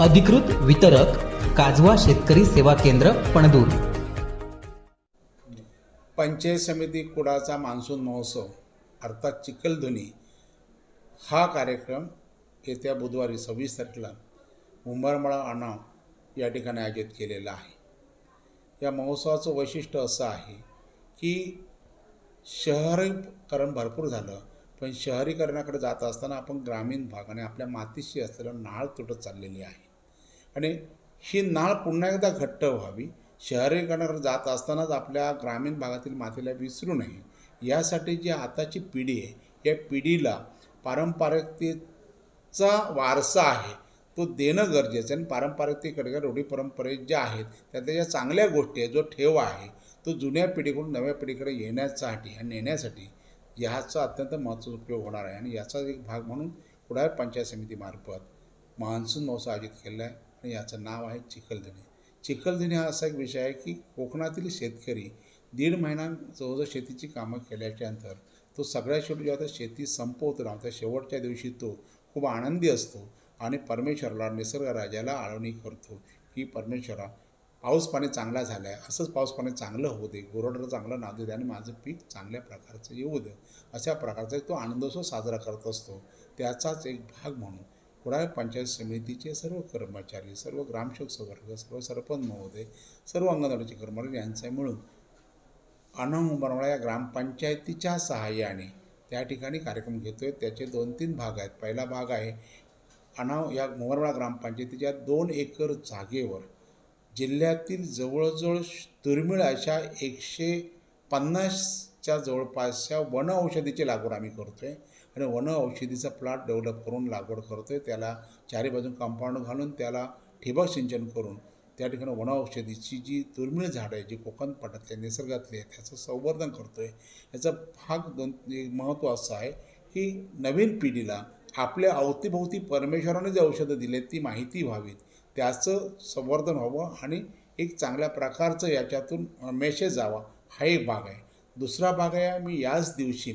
अधिकृत वितरक काजवा शेतकरी सेवा केंद्र पणदूर. पंचायत समिती कुडाचा मान्सून महोत्सव अर्थात चिखलधुनी हा कार्यक्रम येत्या बुधवारी सव्वीस तारखेला उंबरमळा अणा या ठिकाणी आयोजित केलेला आहे. या महोत्सवाचं वैशिष्ट्य असं आहे की शहरीकरण भरपूर झालं पण शहरीकरणाकडे जात असताना आपण ग्रामीण भागाने आपल्या मातीशी असलेलं नाळ तुटत चाललेली आहे. आणि ही नाळ पुन्हा एकदा घट्ट व्हावी. शहरीकरणाकडे जात असतानाच आपल्या ग्रामीण भागातील मातीला विसरू नये. यासाठी जी आताची पिढी आहे या पिढीला पारंपरिकतेचा वारसा आहे तो देणं गरजेचं आहे. आणि पारंपरिकतेकडे रूढी परंपरेत ज्या आहेत त्यातल्या ज्या चांगल्या गोष्टी आहेत जो ठेव आहे तो जुन्या पिढीकडून नव्या पिढीकडे येण्यासाठी आणि नेण्यासाठी ह्याचा अत्यंत महत्त्वाचा उपयोग होणार आहे. आणि याचा एक भाग म्हणून कुडाळ पंचायत समितीमार्फत मान्सून महोत्सव आयोजित केलेला आहे. आणि याचं नाव आहे चिखलधनी. चिखलधनी हा असा एक विषय आहे की कोकणातील शेतकरी दीड महिना जवळजवळ शेतीची कामं केल्याच्यानंतर तो सगळ्या शेवटी जेव्हा त्या शेती संपवतो ना त्या शेवटच्या दिवशी तो खूप आनंदी असतो आणि परमेश्वराला निसर्गराजाला आळवणी करतो की परमेश्वरा पाऊस पाणी चांगला झाला आहे असंच पाऊस पाणी चांगलं होऊ दे गोरडर चांगलं नादू दे आणि माझं पीक चांगल्या प्रकारचं येऊ दे अशा प्रकारचा तो आनंदोत्सव साजरा करत असतो. त्याचाच एक भाग म्हणून कुडाळ पंचायत समितीचे सर्व कर्मचारी सर्व ग्रामसेवक वर्ग सर्व सरपंच महोदय सर्व अंगणवाडीचे कर्मचारी यांचे मिळून अनंबरमळा या ग्रामपंचायतीच्या सहाय्याने त्या ठिकाणी कार्यक्रम घेतो आहे त्याचे दोन तीन भाग आहेत. पहिला भाग आहे अनाव या मोहरमळा ग्रामपंचायतीच्या दोन एकर जागेवर जिल्ह्यातील जवळजवळ दुर्मिळ अशा एकशे पन्नास च्या जवळपासच्या वन औषधीची लागवड आम्ही करतो आहे आणि वन औषधीचा प्लॉट डेव्हलप करून लागवड करतो आहे त्याला चारी बाजून कंपाऊंड घालून त्याला ठिबक सिंचन करून त्या ठिकाणी वन औषधीची जी दुर्मिळ झाडं आहे जी कोकण आहे निसर्गातली आहे त्याचं संवर्धन करतो आहे याचा भाग दोन एक महत्त्व असं आहे की नवीन पिढीला आपल्या अवतीभोवती परमेश्वराने जे औषधं दिलेत ती माहिती व्हावीत. त्याचं संवर्धन व्हावं आणि एक चांगल्या प्रकारचं याच्यातून मेसेज जावा. हा एक भाग आहे. दुसरा भाग आहे मी याच दिवशी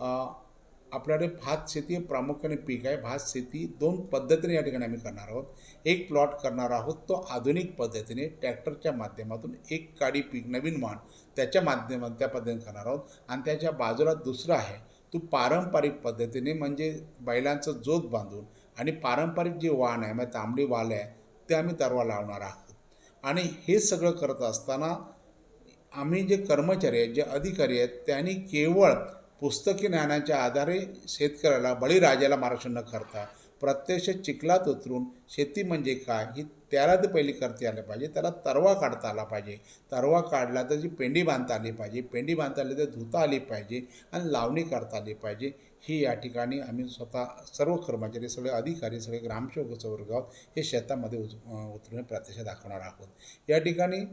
आपल्याकडे भात शेती हे प्रामुख्याने पीक आहे. भात शेती दोन पद्धतीने या ठिकाणी आम्ही करणार आहोत. एक प्लॉट करणार आहोत तो आधुनिक पद्धतीने ट्रॅक्टरच्या माध्यमातून एक काडी पीक नवीन वाण त्याच्या माध्यमात त्या पद्धतीने करणार आहोत. आणि त्याच्या बाजूला दुसरं आहे तो पारंपरिक पद्धतीने म्हणजे बैलांचं जोत बांधून आणि पारंपरिक जे वाण आहे म्हणजे तांबडी वाल आहे ते आम्ही तरवा लावणार आहोत. आणि हे सगळं करत असताना आम्ही जे कर्मचारी आहेत जे अधिकारी आहेत त्यांनी केवळ पुस्तकी ज्ञानाच्या आधारे शेतकऱ्याला बळीराजाला मार्गदर्शन न करता प्रत्यक्ष चिखलात उतरून शेती म्हणजे काय ही त्याला ते पहिली करता आलं पाहिजे. त्याला तरवा काढता आला पाहिजे. तरवा काढला तर जी पेंडी बांधता आली पाहिजे. पेंडी बांधता आली तर धुता आली पाहिजे आणि लावणी करता आली पाहिजे. ही या ठिकाणी आम्ही स्वतः सर्व कर्मचारी सगळे अधिकारी सगळे ग्रामसेवक वर्ग आहोत हे शेतामध्ये उत उतरून प्रत्यक्ष दाखवणार आहोत. या ठिकाणी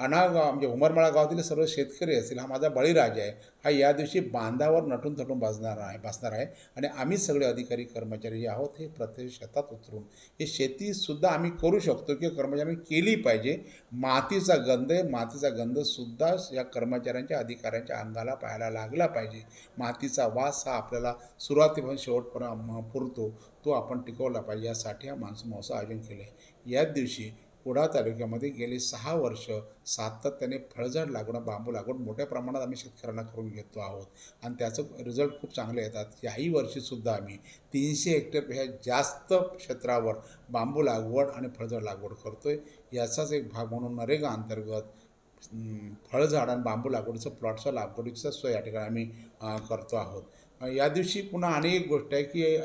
अनागाव म्हणजे उमरमाळा गावातील सर्व शेतकरी असतील हा माझा बळीराजा आहे. हा या दिवशी बांधावर नटून थटून बसणार आहे बसणार आहे. आणि आम्ही सगळे अधिकारी कर्मचारी जे आहोत हे प्रत्येक शेतात उतरून हे शेतीसुद्धा आम्ही करू शकतो किंवा कर्मचाऱ्यांनी केली पाहिजे. मातीचा गंध आहे मातीचा गंधसुद्धा या कर्मचाऱ्यांच्या अधिकाऱ्यांच्या अंगाला पाहायला लागला पाहिजे. मातीचा वास हा आपल्याला सुरुवातीपासून शेवटपर्यंत पुरतो तो आपण टिकवला पाहिजे. यासाठी हा मान्सून महोत्सव आयोजन केलं आहे. याच दिवशी कुडाळ तालुक्यामध्ये गेली सहा वर्ष सातत्याने फळझाड लागवड बांबू लागवड मोठ्या प्रमाणात आम्ही शेतकऱ्यांना करून घेतो आहोत. आणि त्याचं रिझल्ट खूप चांगले येतात. याही वर्षीसुद्धा आम्ही तीनशे हेक्टरपेक्षा जास्त क्षेत्रावर बांबू लागवड आणि फळझाड लागवड करतो आहे याचाच एक भाग म्हणून नरेगा अंतर्गत फळझाड आणि बांबू लागवडीचं प्लॉटचं लागवडीचं सोय या ठिकाणी आम्ही करतो आहोत. या दिवशी पुन्हा आणि एक गोष्ट आहे की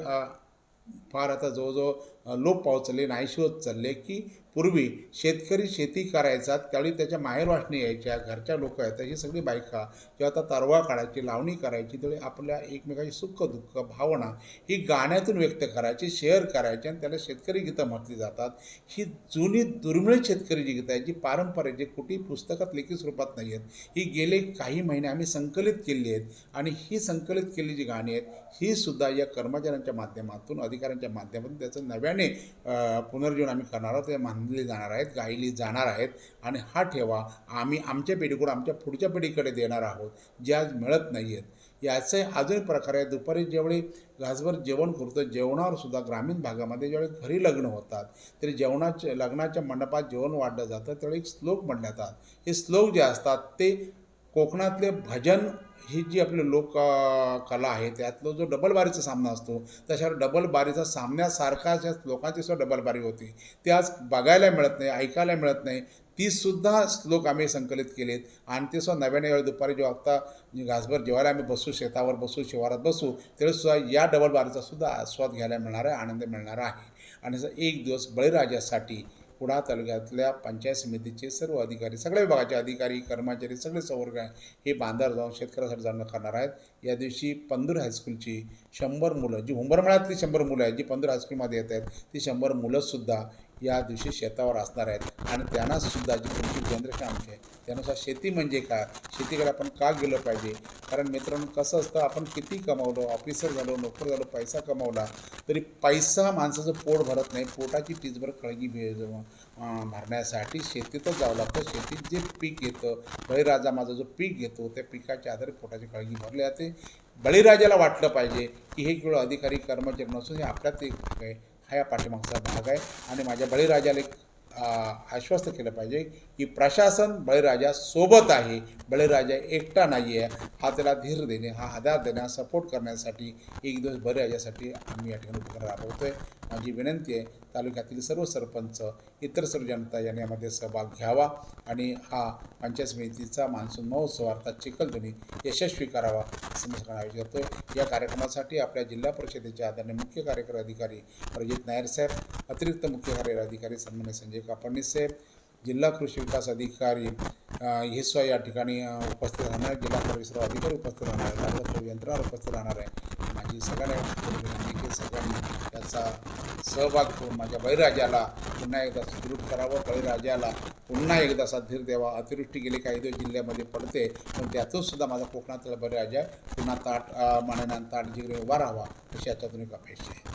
फार आता जवळजवळ लोप पावत चालले नाहीशी होत चालले की पूर्वी शेतकरी शेती करायचा त्यावेळी त्याच्या माहेर वाटणी यायच्या घरच्या लोक आहेत ही सगळी बायका किंवा आता तरवा काढायची लावणी करायची त्यावेळी आपल्या एकमेकाची सुख दुःख भावना ही गाण्यातून व्यक्त करायची शेअर करायची आणि त्याला शेतकरी गीतं म्हटली जातात. ही जुनी दुर्मिळ शेतकरी जी गीतं आहेत जी पारंपरिक जी कुठे पुस्तकात लेखी स्वरूपात नाही आहेत ही गेले काही महिने आम्ही संकलित केली आहेत आणि ही संकलित केली जी गाणी आहेत ही सुद्धा या कर्मचाऱ्यांच्या माध्यमातून अधिकाऱ्यांच्या माध्यमातून त्याचं नव्याने पुनर्जीवन आम्ही करणार आहोत ते बांधली जाणार आहेत गायली जाणार आहेत आणि हा ठेवा आम्ही आमच्या पिढीकडून आमच्या पुढच्या पिढीकडे देणार आहोत जे आज मिळत नाही आहेत याचे अजून प्रकार आहे दुपारी ज्यावेळी घासभर जेवण करतो जेवणावर सुद्धा ग्रामीण भागामध्ये ज्यावेळी घरी लग्न होतात तरी जेवणाच्या लग्नाच्या मंडपात जेवण वाढलं जातं त्यावेळी एक श्लोक म्हटले जातात हे श्लोक जे असतात ते कोकणातले भजन ही जी आपली लोक कला आहे त्यातलो जो डबल बारीचा सामना असतो त्याच्यावर डबल बारीचा सामन्यासारखा ज्या लोकांची सुद्धा डबल बारी होती ते आज बघायला मिळत नाही ऐकायला मिळत नाही तीसुद्धा श्लोक आम्ही संकलित केलेत. आणि ते सुद्धा नव्याने वेळ दुपारी जेव्हा आता घासभर जेवायला आम्ही बसू शेतावर बसू शिवारात बसू त्यावेळेस सुद्धा या डबल बारीचा सुद्धा आस्वाद घ्यायला मिळणार आहे आनंद मिळणार आहे. आणि एक दिवस बळीराजासाठी कुडाळ तालुक्यातल्या पंचायत समितीचे सर्व अधिकारी सगळ्या विभागाचे अधिकारी कर्मचारी सगळे संवर्ग आहे हे बांधार जाऊन शेतकऱ्यासाठी जाणं करणार आहेत. या दिवशी पंदूर हायस्कूलची शंभर मुलं जी उंबरमळातली शंभर मुलं आहेत जी पंदूर हायस्कूलमध्ये येत आहेत ती शंभर मुलंसुद्धा या दिवशी शेतावर असणार आहेत. आणि त्यांना सुद्धा जी तुमची जनरेशन आमची आहे त्यानुसार शेती म्हणजे काय? शेतीकडे आपण का गेलं पाहिजे? कारण मित्रांनो कसं असतं आपण किती कमावलो ऑफिसर झालो नोकर झालो पैसा कमावला तरी पैसा माणसाचं पोट भरत नाही. पोटाची टीचभर कळगी भे भरण्यासाठी शेतीतच जावं लागतं. शेतीत जे पीक येतं बळीराजा माझा जो पीक घेतो त्या पिकाच्या आधारे पोटाची कळगी भरली जाते. बळीराजाला वाटलं पाहिजे की हे केवळ अधिकारी कर्मचारी नसून हे आपल्यात एक आहे. हा या पाठीमागचा भाग आहे. आणि माझ्या बळीराजाला एक आश्वस्त केलं पाहिजे की प्रशासन बळीराजा सोबत आहे. बळीराजा एकटा नाही आहे हा त्याला धीर देणे हा आधार देणे हा सपोर्ट करण्यासाठी एक दिवस बळीराजासाठी आम्ही या ठिकाणी उपक्रम राबवतो आहे माझी विनंती आहे तालुक्यातील सर्व सरपंच इतर सर्व जनता यांनी यामध्ये सहभाग घ्यावा आणि हा पंचायत समितीचा मान्सून महोत्सव अर्थात चिखलधनी यशस्वी करावा असं मी आयोजित करतो या कार्यक्रमासाठी आपल्या जिल्हा परिषदेचे आदरणीय मुख्य कार्यकारी अधिकारी अजित नायर साहेब अतिरिक्त मुख्य कार्यकारी अधिकारी सन्मान्य संजय कापडणीस साहेब जिल्हा कृषी विकास अधिकारी अ, या ठिकाणी उपस्थित राहणार आहे जिल्हा परिसर अधिकारी उपस्थित राहणार आहे यंत्रणा उपस्थित राहणार आहे माझी सगळ्यांना विनंती की सगळ्यांनी त्याचा सहभाग घेऊन माझ्या बळीराजाला पुन्हा एकदा सुदृढ करावं. बळीराजाला पुन्हा एकदा असा धीर द्यावा. अतिवृष्टी गेली काही दिवस जिल्ह्यामध्ये पडते पण त्यातून सुद्धा माझा कोकणातला बळीराजा पुन्हा ताट अ, ताट जिगरी उभा राहावा अशी याच्यातून एक अपेक्षा आहे.